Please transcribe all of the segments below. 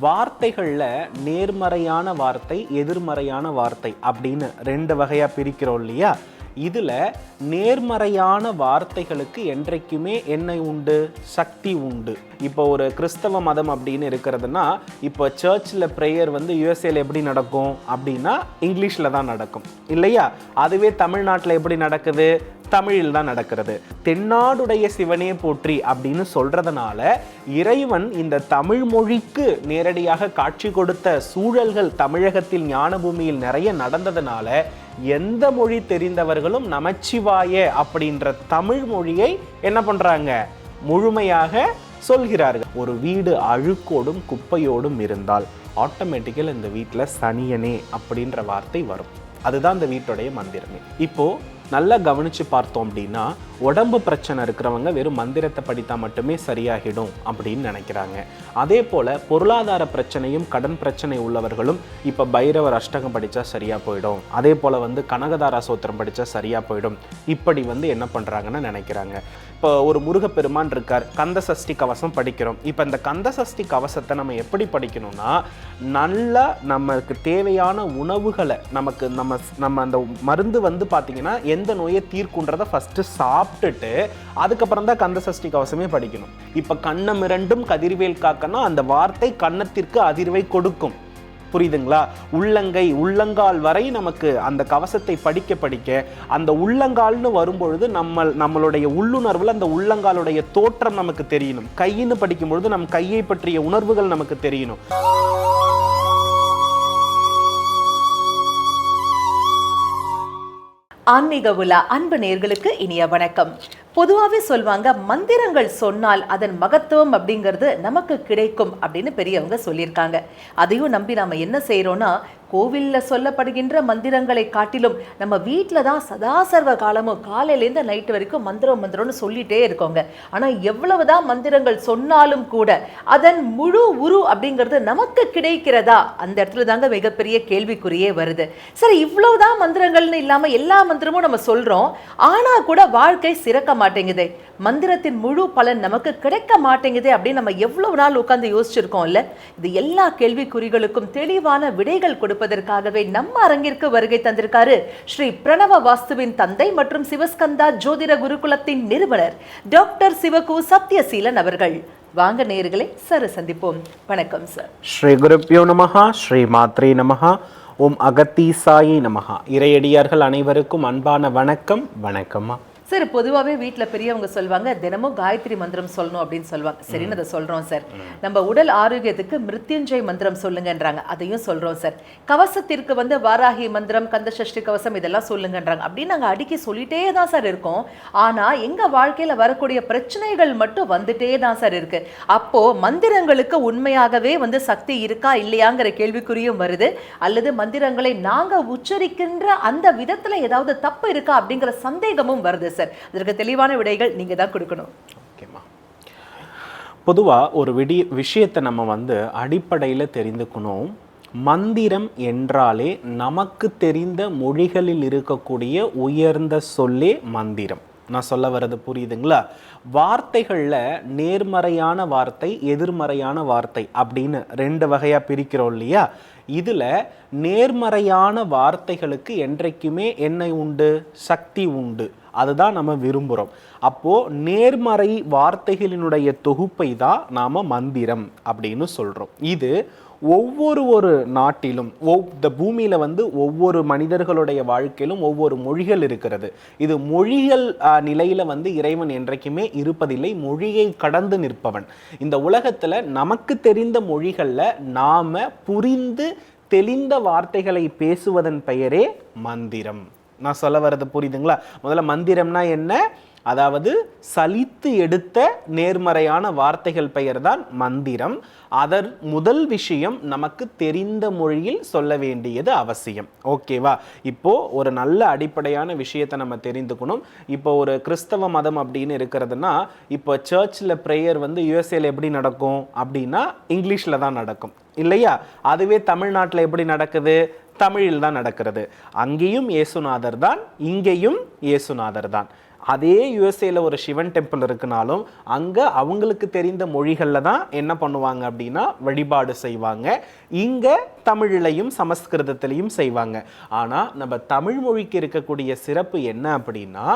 வார்த்தைகளில் நேர்மறையான வார்த்தை எதிர்மறையான வார்த்தை அப்படின்னு ரெண்டு வகையாக பிரிக்கிறோம் இல்லையா? இதில் நேர்மறையான வார்த்தைகளுக்கு என்றைக்குமே என்ன உண்டு சக்தி உண்டு. இப்போ ஒரு கிறிஸ்தவ மதம் அப்படின்னு இருக்கிறதுனா இப்போ சர்ச்சில் ப்ரேயர் வந்து யூஎஸ்ஏல எப்படி நடக்கும் அப்படின்னா இங்கிலீஷில் தான் நடக்கும். இல்லையா? அதுவே தமிழ்நாட்டில் எப்படி நடக்குது? தமிழில் தான் நடக்கிறது. தென்னாடுடைய சிவனே போற்றி அப்படின்னு சொல்றதுனால இறைவன் இந்த தமிழ் மொழிக்கு நேரடியாக காட்சி கொடுத்த சூழல்கள் தமிழகத்தில் ஞானபூமியில் நிறைய நடந்ததுனால எந்த மொழி தெரிந்தவர்களும் நமச்சிவாய அப்படின்ற தமிழ் மொழியை என்ன பண்றாங்க? முழுமையாக சொல்கிறார்கள். ஒரு வீடு அழுக்கோடும் குப்பையோடும் இருந்தால் ஆட்டோமேட்டிக்கல் இந்த வீட்டில் சனியனே அப்படின்ற வார்த்தை வரும். அதுதான் இந்த வீட்டுடைய மந்திரமே. இப்போது நல்லா கவனித்து பார்த்தோம் அப்படின்னா உடம்பு பிரச்சனை இருக்கிறவங்க வெறும் மந்திரத்தை படித்தா மட்டுமே சரியாகிடும் அப்படின்னு நினைக்கிறாங்க. அதே போல பொருளாதார பிரச்சனையும் கடன் பிரச்சனை உள்ளவர்களும் இப்போ பைரவர் அஷ்டகம் படித்தா சரியாக போயிடும். அதே போல வந்து கனகதாரா சோத்திரம் படித்தா சரியாக போயிடும். இப்படி வந்து என்ன பண்ணுறாங்கன்னு நினைக்கிறாங்க. இப்போ ஒரு முருகப்பெருமான் இருக்கார் கந்த சஷ்டி கவசம் படிக்கிறோம். இப்போ இந்த கந்த சஷ்டி கவசத்தை நம்ம எப்படி படிக்கணும்னா நல்லா நமக்கு தேவையான உணவுகளை நமக்கு நம்ம நம்ம அந்த மருந்து வந்து பார்த்தீங்கன்னா எந்த நோயை தீர்க்குன்றதை ஃபஸ்ட்டு சாப்பிட்டுட்டு அதுக்கப்புறம் தான் கந்த சஷ்டி கவசமே படிக்கணும். இப்போ கண்ணம் இரண்டும் கதிர்வேல் காக்கனா அந்த வார்த்தை கன்னத்திற்கு அதிர்வை கொடுக்கும். புரியுதுங்களா? உள்ளங்கை உள்ளங்கால் வரை நமக்கு அந்த கவசத்தை படிக்க படிக்க அந்த உள்ளங்கால்னு வரும்பொழுது நம்ம நம்மளுடைய உள்ளுணர்வில் அந்த உள்ளங்காலுடைய தோற்றம் நமக்கு தெரியணும். கையின்னு படிக்கும் பொழுது நம் கையை பற்றிய உணர்வுகள் நமக்கு தெரியணும். ஆன்மீக உலா அன்பு நேர்களுக்கு இனிய வணக்கம். பொதுவாகவே சொல்லுவாங்க மந்திரங்கள் சொன்னால் அதன் மகத்துவம் அப்படிங்கிறது நமக்கு கிடைக்கும் அப்படின்னு பெரியவங்க சொல்லியிருக்காங்க. அதையும் நம்பி நாம என்ன செய்கிறோன்னா கோவில்ல சொல்லப்படுகின்ற மந்திரங்களை காட்டிலும் நம்ம வீட்டில் தான் சதா சர்வ காலமும் காலையிலேருந்து நைட்டு வரைக்கும் மந்திரம் மந்திரம்னு சொல்லிட்டே இருக்கோங்க. ஆனால் எவ்வளவுதான் மந்திரங்கள் சொன்னாலும் கூட அதன் முழு உரு அப்படிங்கிறது நமக்கு கிடைக்கிறதா? அந்த இடத்துல தாங்க மிகப்பெரிய கேள்விக்குறியே வருது. சரி இவ்வளவுதான் மந்திரங்கள்னு இல்லாமல் எல்லா மந்திரமும் நம்ம சொல்றோம். ஆனா கூட வாழ்க்கை சிறக்க மாட்டேங்குது. மந்திரத்தின் முழு பலன் நமக்கு கிடைக்க மாட்டேங்குதே அப்படின்னு நம்ம எவ்வளவு நாள் உட்காந்து யோசிச்சிருக்கோம்ல? இது எல்லா கேள்விக்குறிகளுக்கும் தெளிவான விடைகள் கொடுப்பதற்காகவே நம்ம அரங்கிற்கு வருகை தந்திருக்காரு ஸ்ரீ பிரணவ வாஸ்துவின் தந்தை மற்றும் சிவஸ்கந்தா ஜோதிட குருகுலத்தின் நிறுவனர் டாக்டர் சிவகு சத்யசீலன் அவர்கள். வாங்க நேயர்களே சார் சந்திப்போம். வணக்கம் சார் ஸ்ரீ குருப்பியோ நமஹா ஸ்ரீ மாத்ரே நமஹா ஓம் அகத்தீசாயி நமஹா. இறையடியார்கள் அனைவருக்கும் அன்பான வணக்கம் வணக்கம்மா. சார் பொதுவாகவே வீட்டில் பெரியவங்க சொல்லுவாங்க தினமும் காயத்ரி மந்திரம் சொல்லணும் அப்படின்னு சொல்லுவாங்க சரின்னு அதை சொல்கிறோம் சார். நம்ம உடல் ஆரோக்கியத்துக்கு மிருத்யுஞ்சய் மந்திரம் சொல்லுங்கன்றாங்க. அதையும் சொல்கிறோம் சார். கவசத்திற்கு வந்து வாராகி மந்திரம் கந்த சஷ்டி கவசம் இதெல்லாம் சொல்லுங்கன்றாங்க. அப்படின்னு நாங்கள் அடிக்கி சொல்லிட்டே தான் சார் இருக்கோம். ஆனால் எங்கள் வாழ்க்கையில் வரக்கூடிய பிரச்சனைகள் மட்டும் வந்துட்டே தான் சார் இருக்கு. அப்போ மந்திரங்களுக்கு உண்மையாகவே வந்து சக்தி இருக்கா இல்லையாங்கிற கேள்விக்குறியும் வருது. அல்லது மந்திரங்களை நாங்கள் உச்சரிக்கின்ற அந்த விதத்தில் ஏதாவது தப்பு இருக்கா அப்படிங்கிற சந்தேகமும் வருது சார். அதற்கு தெளிவான விடைகள் நீங்கள் தான் கொடுக்கணும். ஓகேம்மா. பொதுவாக ஒரு விடி விஷயத்தை நம்ம வந்து அடிப்படையில் தெரிந்துக்கணும். மந்திரம் என்றாலே நமக்கு தெரிந்த மொழிகளில் இருக்கக்கூடிய உயர்ந்த சொல்லே மந்திரம். நான் சொல்ல வர்றது புரியுதுங்களா? வார்த்தைகளில் நேர்மறையான வார்த்தை எதிர்மறையான வார்த்தை அப்படின்னு ரெண்டு வகையாக பிரிக்கிறோம் இல்லையா? இதில் நேர்மறையான வார்த்தைகளுக்கு என்றைக்குமே என்ன உண்டு சக்தி உண்டு. அதுதான் நம்ம விரும்புகிறோம் அப்போது நேர்மறை வார்த்தைகளினுடைய தொகுப்பை தான் நாம் மந்திரம் அப்படின்னு சொல்கிறோம் இது ஒவ்வொரு ஒரு நாட்டிலும் ஒவ் இந்த பூமியில் வந்து ஒவ்வொரு மனிதர்களுடைய வாழ்க்கையிலும் ஒவ்வொரு மொழிகள் இருக்கிறது. இது மொழிகள் நிலையில் வந்து இறைவன் என்றைக்குமே இருப்பதில்லை மொழியை கடந்து நிற்பவன். இந்த உலகத்தில் நமக்கு தெரிந்த மொழிகளில் நாம் புரிந்து தெளிந்த வார்த்தைகளை பேசுவதன் பெயரே மந்திரம். நான் சொல்ல வர்றது புரியுதுங்களா? முதல்ல மந்திரம்னா என்ன? அதாவது சலித்து எடுத்த நேர்மறையான வார்த்தைகள் பெயர் தான் மந்திரம். அதன் முதல் விஷயம் நமக்கு தெரிந்த மொழியில் சொல்ல வேண்டியது அவசியம். ஓகேவா? இப்போ ஒரு நல்ல அடிப்படையான விஷயத்தை நம்ம தெரிந்துக்கணும். இப்போ ஒரு கிறிஸ்தவ மதம் அப்படின்னு இருக்கிறதுனா இப்போ சர்ச்சில் ப்ரேயர் வந்து யூஎஸ்ஏல எப்படி நடக்கும்? அப்படின்னா இங்கிலீஷில் தான் நடக்கும். இல்லையா? அதுவே தமிழ்நாட்டில் எப்படி நடக்குது? தமிழில் தான் நடக்கிறது. அங்கேயும் இயேசுநாதர் தான் இங்கேயும் இயேசுநாதர் தான் அதே யுஎஸ்ஏல ஒரு சிவன் டெம்பிள் இருக்குனாலும் அங்கே அவங்களுக்கு தெரிந்த மொழிகளில் தான் என்ன பண்ணுவாங்க அப்படின்னா வழிபாடு செய்வாங்க. இங்கே தமிழிலையும் சமஸ்கிருதத்திலையும் செய்வாங்க. ஆனால் நம்ம தமிழ் மொழிக்கு இருக்கக்கூடிய சிறப்பு என்ன அப்படின்னா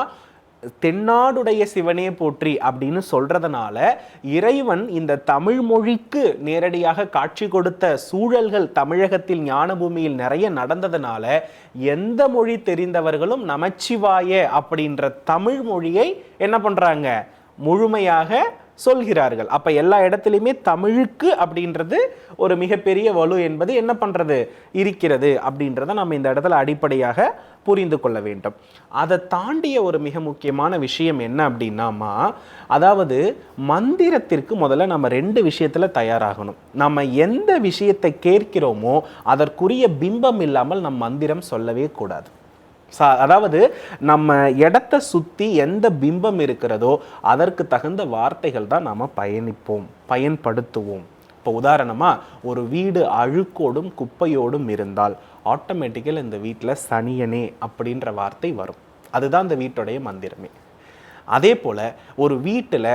தென்னாடுடைய சிவனே போற்றி அப்படின்னு சொல்றதுனால இறைவன் இந்த தமிழ் மொழிக்கு நேரடியாக காட்சி கொடுத்த சூழல்கள் தமிழகத்தில் ஞான பூமியில் நிறைய நடந்ததுனால எந்த மொழி தெரிந்தவர்களும் நமச்சிவாய அப்படின்ற தமிழ் மொழியை என்ன பண்றாங்க? முழுமையாக சொல்கிறார்கள். அப்ப எல்லா இடத்துலையுமே தமிழுக்கு அப்படின்றது ஒரு மிகப்பெரிய வலு என்பது என்ன பண்றது? இருக்கிறது அப்படின்றத நம்ம இந்த இடத்துல அடிப்படையாக புரிந்து கொள்ள வேண்டும். அதை தாண்டிய ஒரு மிக முக்கியமான விஷயம் என்ன அப்படின்னாமா அதாவது மந்திரத்திற்கு முதல்ல நம்ம ரெண்டு விஷயத்தில் தயாராகணும். நம்ம எந்த விஷயத்தை கேட்கிறோமோ அதற்குரிய பிம்பம் இல்லாமல் நம் மந்திரம் சொல்லவே கூடாது. சா- அதாவது நம்ம இடத்த சுற்றி எந்த பிம்பம் இருக்கிறதோ அதற்கு தகுந்த வார்த்தைகள் தான் நாம் பயணிப்போம் பயன்படுத்துவோம். இப்போ உதாரணமாக ஒரு வீடு அழுக்கோடும் குப்பையோடும் இருந்தால் ஆட்டோமேட்டிக்கல் இந்த வீட்டில் சனியனே அப்படின்ற வார்த்தை வரும். அதுதான் இந்த வீட்டுடைய மந்திரமே. அதே போல ஒரு வீட்டில்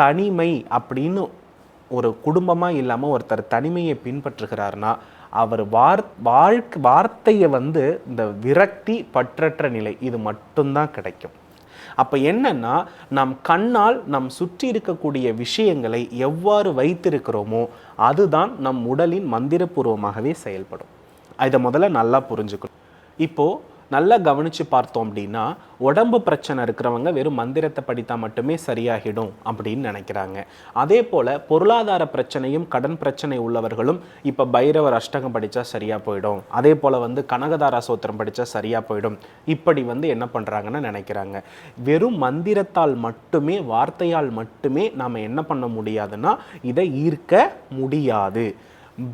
தனிமை அப்படின்னு ஒரு குடும்பமாக இல்லாமல் ஒருத்தர் தனிமையை பின்பற்றுகிறார்னா அவர் வார் வாழ்க்கை வார்த்தையை வந்து இந்த விரக்தி பற்றற்ற நிலை இது மட்டும்தான் கிடைக்கும். அப்போ என்னன்னா நம் கண்ணால் நம் சுற்றி இருக்கக்கூடிய விஷயங்களை எவ்வாறு வைத்திருக்கிறோமோ அதுதான் நம் உடலின் மந்திரபூர்வமாகவே செயல்படும். இதை முதல்ல நல்லா புரிஞ்சுக்கணும். இப்போ நல்லா கவனித்து பார்த்தோம் அப்படின்னா உடம்பு பிரச்சனை இருக்கிறவங்க வெறும் மந்திரத்தை படித்தா மட்டுமே சரியாகிடும் அப்படின்னு நினைக்கிறாங்க. அதே போல் பொருளாதார பிரச்சனையும் கடன் பிரச்சனை உள்ளவர்களும் இப்போ பைரவர் அஷ்டகம் படித்தா சரியாக போயிடும். அதே போல் வந்து கனகதாரா சோத்திரம் படித்தா சரியாக போயிடும். இப்படி வந்து என்ன பண்ணுறாங்கன்னு நினைக்கிறாங்க. வெறும் மந்திரத்தால் மட்டுமே வார்த்தையால் மட்டுமே நாம் என்ன பண்ண முடியாதுன்னா இதை ஈர்க்க முடியாது.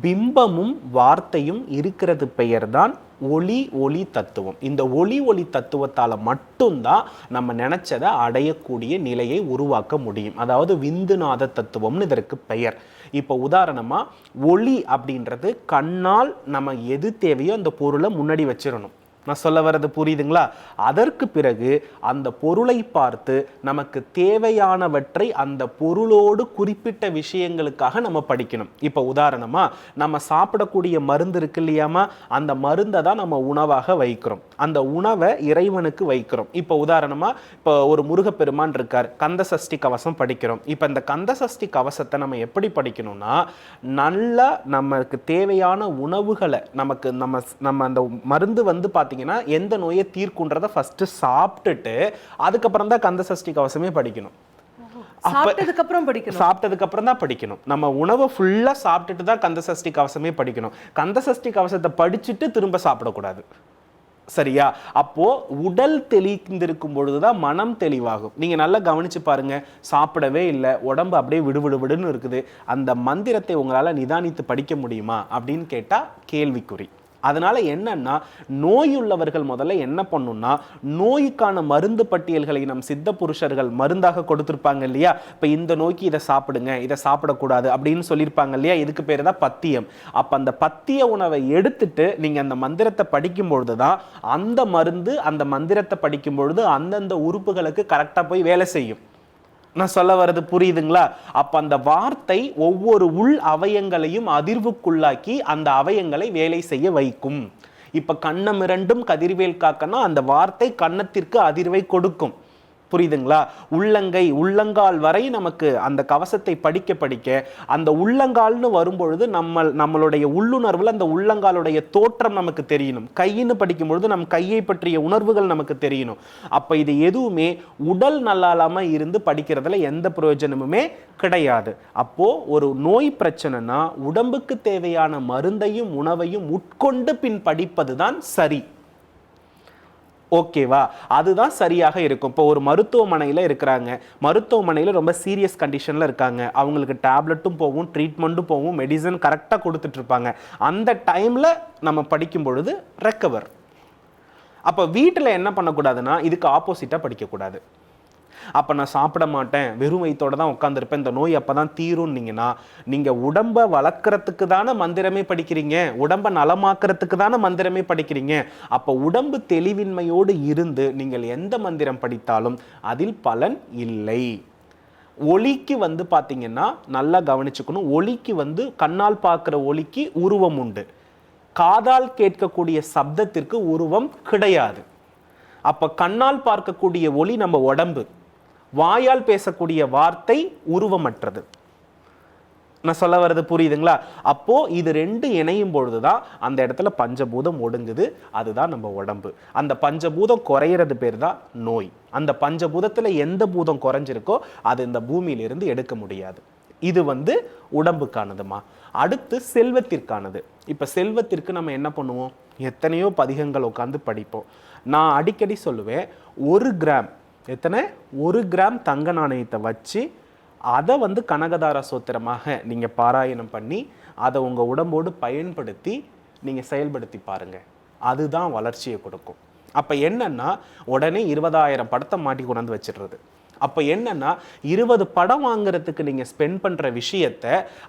பிம்பமும் வார்த்தையும் இருக்கிறது பெயர்தான் ஒளி ஒளி தத்துவம். இந்த ஒளி ஒளி தத்துவத்தால் மட்டும்தான் நம்ம நினச்சதை அடையக்கூடிய நிலையை உருவாக்க முடியும். அதாவது விந்துநாத தத்துவம்னு இதற்கு பெயர். இப்போ உதாரணமாக ஒளி அப்படின்றது கண்ணால் நம்ம எது தேவையோ அந்த பொருளை முன்னாடி வச்சிடணும். நான் சொல்ல வர்றது புரியுதுங்களா? அதற்கு பிறகு அந்த பொருளை பார்த்து நமக்கு தேவையானவற்றை அந்த பொருளோடு குறிப்பிட்ட விஷயங்களுக்காக நம்ம படிக்கணும். இப்போ உதாரணமாக நம்ம சாப்பிடக்கூடிய மருந்து இருக்கு இல்லையாமா? அந்த மருந்தை தான் நம்ம உணவாக வைக்கிறோம். அந்த உணவை இறைவனுக்கு வைக்கிறோம். இப்போ உதாரணமாக இப்போ ஒரு முருகப்பெருமான் இருக்கார். கந்த சஷ்டி கவசம் படிக்கிறோம். இப்போ இந்த கந்த சஷ்டி கவசத்தை நம்ம எப்படி படிக்கணும்னா நல்லா நமக்கு தேவையான உணவுகளை நமக்கு நம்ம நம்ம அந்த மருந்து வந்து பார்த்தீங்கன்னா எந்த நோயை தீர்க்குன்றதை ஃபர்ஸ்ட் சாப்பிட்டுட்டு அதுக்கப்புறம் தான் கந்த சஷ்டி கவசமே படிக்கணும். சாப்பிட்டதுக்கு அப்புறம் படிக்கணும். சாப்பிட்டதுக்கு அப்புறம் தான் படிக்கணும். நம்ம உணவை ஃபுல்லா சாப்பிட்டுட்டு தான் கந்த சஷ்டி கவசமே படிக்கணும். கந்த சஷ்டி கவசத்தை படிச்சுட்டு திரும்ப சாப்பிடக்கூடாது. சரியா? அப்போ உடல் தெளிந்திருக்கும் பொழுதுதான் மனம் தெளிவாகும். நீங்க நல்லா கவனிச்சு பாருங்க. சாப்பிடவே இல்லை. உடம்பு அப்படியே விடுவிடு விடுன்னு இருக்குது. அந்த மந்திரத்தை உங்களால நிதானித்து படிக்க முடியுமா? அப்படின்னு கேட்டா கேள்விக்குறி. அதனால் என்னன்னா நோயுள்ளவர்கள் முதல்ல என்ன பண்ணும்னா நோய்க்கான மருந்து பட்டியல்களை நம் சித்த புருஷர்கள் மருந்தாக கொடுத்துருப்பாங்க இல்லையா? இப்போ இந்த நோய்க்கு இதை சாப்பிடுங்க இதை சாப்பிடக்கூடாது அப்படின்னு சொல்லியிருப்பாங்க இல்லையா? இதுக்கு பேர் தான் பத்தியம். அப்போ அந்த பத்திய உணவை எடுத்துட்டு நீங்கள் அந்த மந்திரத்தை படிக்கும் பொழுதுதான் அந்த மருந்து அந்த மந்திரத்தை படிக்கும் பொழுது அந்தந்த உறுப்புகளுக்கு கரெக்டாக போய் வேலை செய்யும். நான் சொல்ல வர்றது புரியுதுங்களா? அப்ப அந்த வார்த்தை ஒவ்வொரு உள் அவயங்களையும் அதிர்வுக்குள்ளாக்கி அந்த அவயங்களை வேலை செய்ய வைக்கும். இப்ப கண்ணம் இரண்டும் கதிர்வேல் காக்கனா அந்த வார்த்தை கன்னத்திற்கு அதிர்வை கொடுக்கும். புரியுதுங்களா? உள்ளங்கை உள்ளங்கால் வரை நமக்கு அந்த கவசத்தை படிக்க படிக்க அந்த உள்ளங்கால்னு வரும்பொழுது நம்ம நம்மளுடைய உள்ளுணர்வில் அந்த உள்ளங்காலுடைய தோற்றம் நமக்கு தெரியணும். கையின்னு படிக்கும் பொழுது நம் கையை பற்றிய உணர்வுகள் நமக்கு தெரியணும். அப்போ இது எதுவுமே உடல் நல்லா இருந்து படிக்கிறதுல எந்த பிரயோஜனமுமே கிடையாது. அப்போது ஒரு நோய் பிரச்சனைனா உடம்புக்கு தேவையான மருந்தையும் உணவையும் உட்கொண்டு பின் படிப்பது தான் சரி. ஓகேவா? அதுதான் சரியாக இருக்கும். இப்போ ஒரு மருத்துவமனையில் இருக்கிறாங்க. மருத்துவமனையில் ரொம்ப சீரியஸ் கண்டிஷனில் இருக்காங்க. அவங்களுக்கு டேப்லெட்டும் போகும் ட்ரீட்மெண்ட்டும் போகும் மெடிசன் கரெக்டாக கொடுத்துட்ருப்பாங்க. அந்த டைமில் நம்ம படிக்கும் பொழுது ரெக்கவர் அப்போ வீட்டில் என்ன பண்ணக்கூடாதுன்னா இதுக்கு ஆப்போசிட்டாக படிக்கக்கூடாது. அப்போ நான் சாப்பிட மாட்டேன் வெறும் வயித்தோட தான் உட்காந்துருப்பேன் இந்த நோய் அப்போ தான் தீரும்னீங்கன்னா நீங்கள் உடம்பை வளர்க்குறதுக்கு தானே மந்திரமே படிக்கிறீங்க உடம்பை நலமாக்குறதுக்கு தானே மந்திரமே படிக்கிறீங்க. அப்போ உடம்பு தெளிவின்மையோடு இருந்து நீங்கள் எந்த மந்திரம் படித்தாலும் அதில் பலன் இல்லை. ஒளிக்கு வந்து பார்த்தீங்கன்னா நல்லா கவனிச்சுக்கணும். ஒளிக்கு வந்து கண்ணால் பார்க்குற ஒளிக்கு உருவம் உண்டு. காதால் கேட்கக்கூடிய சப்தத்திற்கு உருவம் கிடையாது. அப்போ கண்ணால் பார்க்கக்கூடிய ஒளி நம்ம உடம்பு. வாயால் பேசக்கூடிய வார்த்தை உருவமற்றது. நான் சொல்ல வர்றது புரியுதுங்களா? அப்போ இது ரெண்டு இணையும் பொழுது தான் அந்த இடத்துல பஞ்சபூதம் ஒடுங்குது. அதுதான் நம்ம உடம்பு. அந்த பஞ்சபூதம் குறையிறது பேர் தான் நோய். அந்த பஞ்சபூதத்தில் எந்த பூதம் குறைஞ்சிருக்கோ அது இந்த பூமியிலிருந்து எடுக்க முடியாது. இது வந்து உடம்புக்கானதுமா. அடுத்து செல்வத்திற்கானது. இப்போ செல்வத்திற்கு நம்ம என்ன பண்ணுவோம்? எத்தனையோ பதிகங்கள் உட்காந்து படிப்போம். நான் அடிக்கடி சொல்லுவேன் ஒரு கிராம் எத்தனை? ஒரு கிராம் தங்க நாணயத்தை வச்சு அதை வந்து கனகதார சோத்திரமாக நீங்கள் பாராயணம் பண்ணி அதை உங்கள் உடம்போடு பயன்படுத்தி நீங்கள் செயல்படுத்தி பாருங்க. அதுதான் வளர்ச்சியை கொடுக்கும். அப்போ என்னென்னா உடனே இருபதாயிரம் படத்தை மாட்டி கொண்டாந்து வச்சிடுறது. அப்போ என்னென்னா இருபது படம் வாங்குறதுக்கு நீங்கள் ஸ்பெண்ட் பண்ணுற விஷயத்த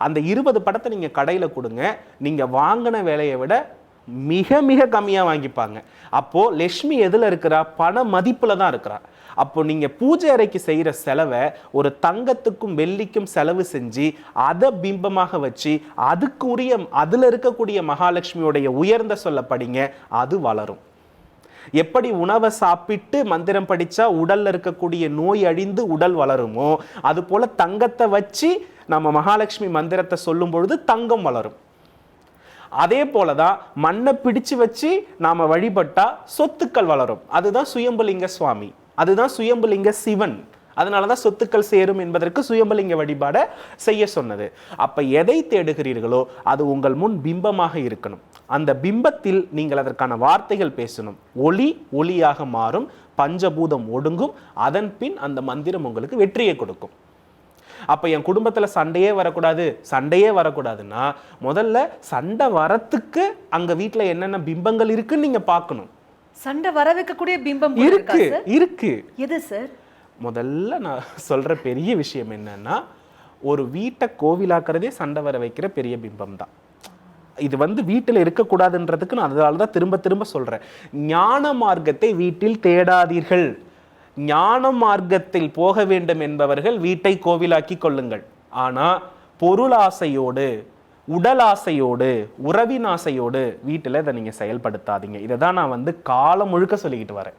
அந்த இருபது படத்தை நீங்கள் கடையில் கொடுங்க. நீங்கள் வாங்கின வேலையை விட மிக மிக கம்மியாக வாங்கிப்பாங்க. அப்போது லக்ஷ்மி எதில் இருக்கிறா? பண மதிப்பில் தான் இருக்கிறா. அப்போ நீங்கள் பூஜை அறைக்கு செய்கிற செலவை ஒரு தங்கத்துக்கும் வெள்ளிக்கும் செலவு செஞ்சு அதை பிம்பமாக வச்சு அதுக்கு உரிய அதில் இருக்கக்கூடிய மகாலட்சுமியோடைய உயர்ந்த சொல்ல படிங்க அது வளரும். எப்படி உணவை சாப்பிட்டு மந்திரம் படித்தா உடலில் இருக்கக்கூடிய நோய் அழிந்து உடல் வளருமோ அது போல் தங்கத்தை வச்சு நம்ம மகாலட்சுமி மந்திரத்தை சொல்லும் பொழுது தங்கம் வளரும். அதே போல தான் மண்ணை பிடிச்சு வச்சு நாம் வழிபட்டால் சொத்துக்கள் வளரும். அதுதான் சுயம்புலிங்க சுவாமி. அதுதான் சுயம்புலிங்க சிவன். அதனால தான் சொத்துக்கள் சேரும் என்பதற்கு சுயம்புலிங்க வழிபாட செய்ய சொன்னது. அப்போ எதை தேடுகிறீர்களோ அது உங்கள் முன் பிம்பமாக இருக்கணும். அந்த பிம்பத்தில் நீங்கள் அதற்கான வார்த்தைகள் பேசணும். ஒளி ஒளியாக மாறும் பஞ்சபூதம் ஒடுங்கும் அதன் பின் அந்த மந்திரம் உங்களுக்கு வெற்றியை கொடுக்கும். அப்ப என் குடும்பத்துல சண்டையே வரக்கூடாது. சண்டையே வரக்கூடாதுன்னா முதல்ல சண்டை வரத்துக்கு அங்க வீட்ல என்னென்ன பிம்பங்கள் இருக்குன்னு நீங்க பார்க்கணும். சண்டை வர வைக்கக்கூடிய பிம்பம் இருக்கா இருக்கு. எது சார் முதல்ல நான் சொல்ற பெரிய விஷயம் என்னன்னா ஒரு வீட்டை கோவிலாக்குறதே சண்டை வர வைக்கிற பெரிய பிம்பம் தான் இது வந்து வீட்டில் இருக்கக்கூடாதுன்றதுக்கு நான் அதனால தான் திரும்ப திரும்ப சொல்றேன். ஞான மார்க்கத்தை வீட்டில் தேடாதீர்கள். ஞான மார்க்கத்தில் போக வேண்டும் என்பவர்கள் வீட்டை கோவிலாக்கி கொள்ளுங்கள். ஆனா பொருளாசையோடு உடல் ஆசையோடு உறவின் ஆசையோடு வீட்டில் இதை நீங்கள் செயல்படுத்தாதீங்க. இதை தான் நான் வந்து காலம் முழுக்க சொல்லிக்கிட்டு வரேன்.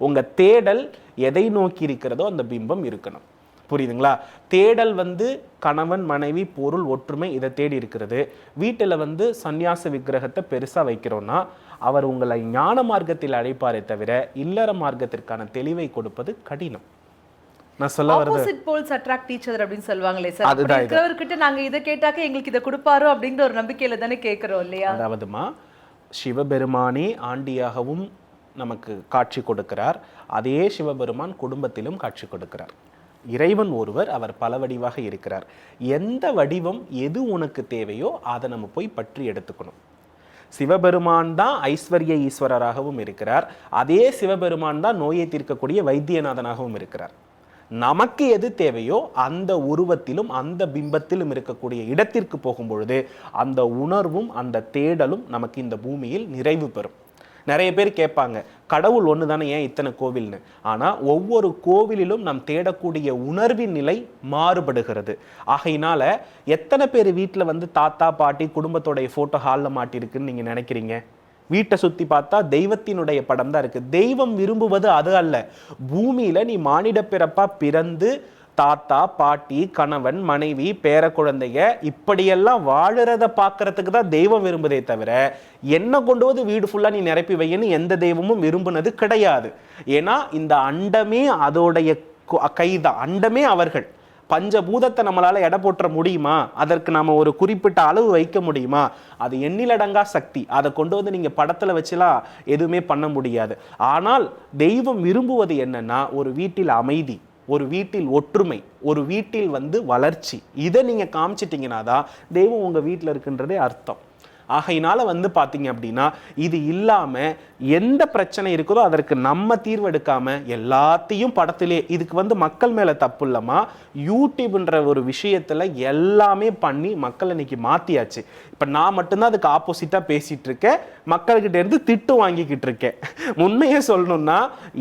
உங்கள் தேடல் எதை நோக்கி இருக்கிறதோ அந்த பிம்பம் இருக்கணும். புரியுதுங்களா? தேடல் வந்து கணவன் மனைவி பொருள் ஒற்றுமை இதை தேடி இருக்கிறது. வீட்டில் வந்து சன்னியாச விக்கிரகத்தை பெருசாக வைக்கிறோன்னா அவர் உங்களை ஞான மார்க்கத்தில் அழைப்பாரே தவிர இல்லற மார்க்கத்திற்கான தெளிவை கொடுப்பது கடினம். நான் சொல்ல ஆப்போசிட் போல்ஸ் அட்ராக்ட் டீச்சர் அப்படின்னு சொல்லுவாங்களே சார் அதுதான். இருக்கிறவர்கிட்ட நாங்க இதை கேட்டாக்க எங்களுக்கு இதை கொடுப்பாரோ அப்படிங்கிற ஒரு நம்பிக்கையில தானே கேட்கிறோம் இல்லையா? அதாவதுமா சிவபெருமானே ஆண்டியாகவும் நமக்கு காட்சி கொடுக்கிறார். அதே சிவபெருமான் குடும்பத்திலும் காட்சி கொடுக்கிறார். இறைவன் ஒருவர் அவர் பல வடிவாக இருக்கிறார். எந்த வடிவம் எது உனக்கு தேவையோ அதை நம்ம போய் பற்றி எடுத்துக்கணும். சிவபெருமான் தான் ஐஸ்வர்ய ஈஸ்வரராகவும் இருக்கிறார். அதே சிவபெருமான் தான் நோயை தீர்க்கக்கூடிய வைத்தியநாதனாகவும் இருக்கிறார். நமக்கு எது தேவையோ அந்த உருவத்திலும் அந்த பிம்பத்திலும் இருக்கக்கூடிய இடத்திற்கு போகும் பொழுது அந்த உணர்வும் அந்த தேடலும் நமக்கு இந்த பூமியில் நிறைவு பெறும். நிறைய பேர் கேட்பாங்க கடவுள் ஒன்று தானே ஏன் இத்தனை கோவில்னு? ஆனால் ஒவ்வொரு கோவிலிலும் நாம் தேடக்கூடிய உணர்வின் நிலை மாறுபடுகிறது. ஆகையினால எத்தனை பேர் வீட்டில் வந்து தாத்தா பாட்டி குடும்பத்தோடைய ஃபோட்டோ ஹாலில் மாட்டிருக்குன்னு நீங்கள் நினைக்கிறீங்க? வீட்டை சுற்றி பார்த்தா தெய்வத்தினுடைய படம் தான் இருக்குது தெய்வம் விரும்புவது அது அல்ல. பூமியில் நீ மானிட பிறப்பாக பிறந்து தாத்தா பாட்டி கணவன் மனைவி பேர இப்படியெல்லாம் வாழறத பார்க்கறதுக்கு தான் தெய்வம் விரும்புதே தவிர என்ன கொண்டு வந்து வீடு ஃபுல்லாக நீ நிரப்பி வையன்னு எந்த தெய்வமும் விரும்புனது கிடையாது. ஏன்னா இந்த அண்டமே அதோடைய கு- கைதான் அண்டமே அவர்கள். பஞ்சபூதத்தை நம்மளால் எடை போட்டுற முடியுமா? அதற்கு நாம் ஒரு குறிப்பிட்ட அளவு வைக்க முடியுமா? அது எண்ணிலடங்கா சக்தி. அதை கொண்டு வந்து நீங்கள் படத்தில் வச்சுலாம் எதுவுமே பண்ண முடியாது. ஆனால் தெய்வம் விரும்புவது என்னன்னா ஒரு வீட்டில் அமைதி. ஒரு வீட்டில் ஒற்றுமை ஒரு வீட்டில் வந்து வளர்ச்சி. இதை நீங்கள் காமிச்சிட்டிங்கன்னா தான் தெய்வம் உங்கள் வீட்டில் இருக்குன்றதே அர்த்தம். ஆகையினால வந்து பார்த்தீங்க அப்படின்னா இது இல்லாமல் எந்த பிரச்சனை இருக்குதோ அதற்கு நம்ம தீர்வெடுக்காம எல்லாத்தையும் படத்திலே இதுக்கு வந்து மக்கள் மேலே தப்பு இல்லமா யூடியூப்ன்ற ஒரு விஷயத்தில் எல்லாமே பண்ணி மக்கள் இன்னைக்கு மாற்றியாச்சு இப்போ நான் மட்டும்தான் அதுக்கு ஆப்போசிட்டாக பேசிகிட்டு இருக்கேன் மக்கள்கிட்ட இருந்து திட்டு வாங்கிக்கிட்டு இருக்கேன். உண்மையே சொல்லணும்னா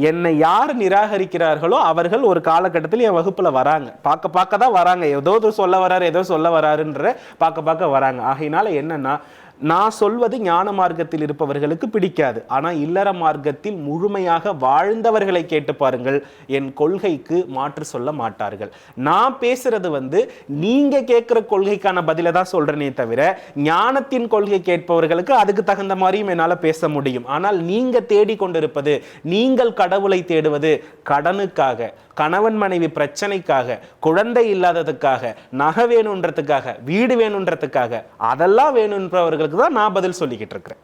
என்னை யார் நிராகரிக்கிறார்களோ அவர்கள் ஒரு காலகட்டத்தில் என் வகுப்பில் வராங்க. பார்க்க பார்க்க தான் வராங்க. ஏதோ சொல்ல வராரு ஏதோ சொல்ல வராருன்ற பார்க்க பார்க்க வராங்க. ஆகையினால என்னன்னா நான் சொல்வது ஞான மார்க்கத்தில் இருப்பவர்களுக்கு பிடிக்காது. ஆனால் இல்லற மார்க்கத்தில் முழுமையாக வாழ்ந்தவர்களை கேட்டு பாருங்கள். என் கொள்கைக்கு மாற்று சொல்ல மாட்டார்கள். நான் பேசுறது வந்து நீங்க கேட்குற கொள்கைக்கான பதிலை தான் சொல்றேனே தவிர ஞானத்தின் கொள்கை கேட்பவர்களுக்கு அதுக்கு தகுந்த மாதிரியும் என்னால் பேச முடியும். ஆனால் நீங்க தேடி கொண்டிருப்பது நீங்கள் கடவுளை தேடுவது கடனுக்காக கணவன் மனைவி பிரச்சனைக்காக குழந்தை இல்லாததுக்காக நகை வேணுன்றதுக்காக வீடு வேணுன்றதுக்காக அதெல்லாம் வேணுன்றவர்களுக்கு தான் நான் பதில் சொல்லிக்கிட்டு இருக்கிறேன்.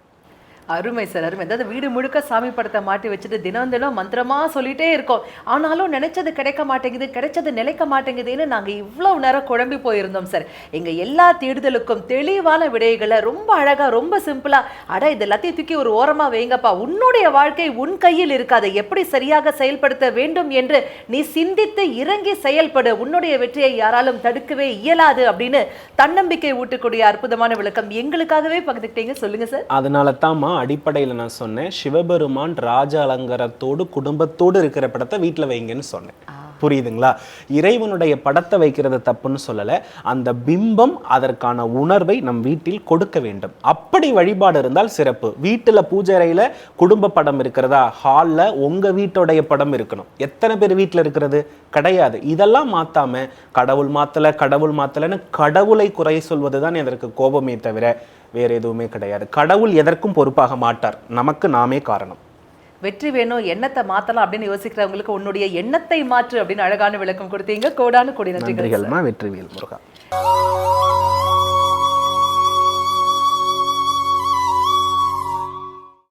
அருமை சார் அருமை. அதாவது வீடு முழுக்க சாமி படத்தை மாட்டி வச்சுட்டு தினம் தினம் மந்திரமாக சொல்லிகிட்டே இருக்கோம். ஆனாலும் நினைச்சது கிடைக்க மாட்டேங்குது கிடைச்சது நிலைக்க மாட்டேங்குதுன்னு நாங்கள் இவ்வளோ நேரம் குழம்பி போயிருந்தோம் சார். எங்கள் எல்லா தேடுதலுக்கும் தெளிவான விடைகளை ரொம்ப அழகாக ரொம்ப சிம்பிளாக அட இது எல்லாத்தையும் தூக்கி ஒரு ஓரமாக வைங்கப்பா. உன்னுடைய வாழ்க்கை உன் கையில் இருக்காது. எப்படி சரியாக செயல்படுத்த வேண்டும் என்று நீ சிந்தித்து இறங்கி செயல்படு. உன்னுடைய வெற்றியை யாராலும் தடுக்கவே இயலாது அப்படின்னு தன்னம்பிக்கை ஊட்டக்கூடிய அற்புதமான விளக்கம் எங்களுக்காகவே பகிர்ந்துக்கிட்டீங்க. சொல்லுங்க சார். அதனால தான்மா அடிப்படையில் நான் சொன்னேன். சிவபெருமான் ராஜ அலங்காரத்தோடு குடும்பத்தோடு இருக்கிற படத்தை வீட்டில் வைங்கன்னு சொன்னேன். புரியுதுங்களா? இறைவனுடைய படத்தை வைக்கிறது தப்புன்னு சொல்லலை. அந்த பிம்பம் அதற்கான உணர்வை நம் வீட்டில் கொடுக்க வேண்டும். அப்படி வழிபாடு இருந்தால் சிறப்பு. வீட்டில் பூஜை அறையில குடும்ப படம் இருக்கிறதா? ஹாலில் உங்க வீட்டுடைய படம் இருக்கணும். எத்தனை பேர் வீட்டில் இருக்கிறது? கிடையாது. இதெல்லாம் மாத்தாம கடவுள் மாத்தல கடவுள் மாத்தலைன்னு கடவுளை குறை சொல்வது தான் இதற்கு கோபமே தவிர வேற எதுவுமே கிடையாது. கடவுள் எதற்கும் பொறுப்பாக மாட்டார். நமக்கு நாமே காரணம். வெற்றி வேணும் எண்ணத்தை மாத்தலாம் அப்படின்னு யோசிக்கிறவங்களுக்கு உன்னுடைய எண்ணத்தை மாற்று அப்படின்னு அழகான விளக்கம் கொடுத்தீங்க. கோடானு கோடி நன்றிகள் வெற்றிவேல் முருகா.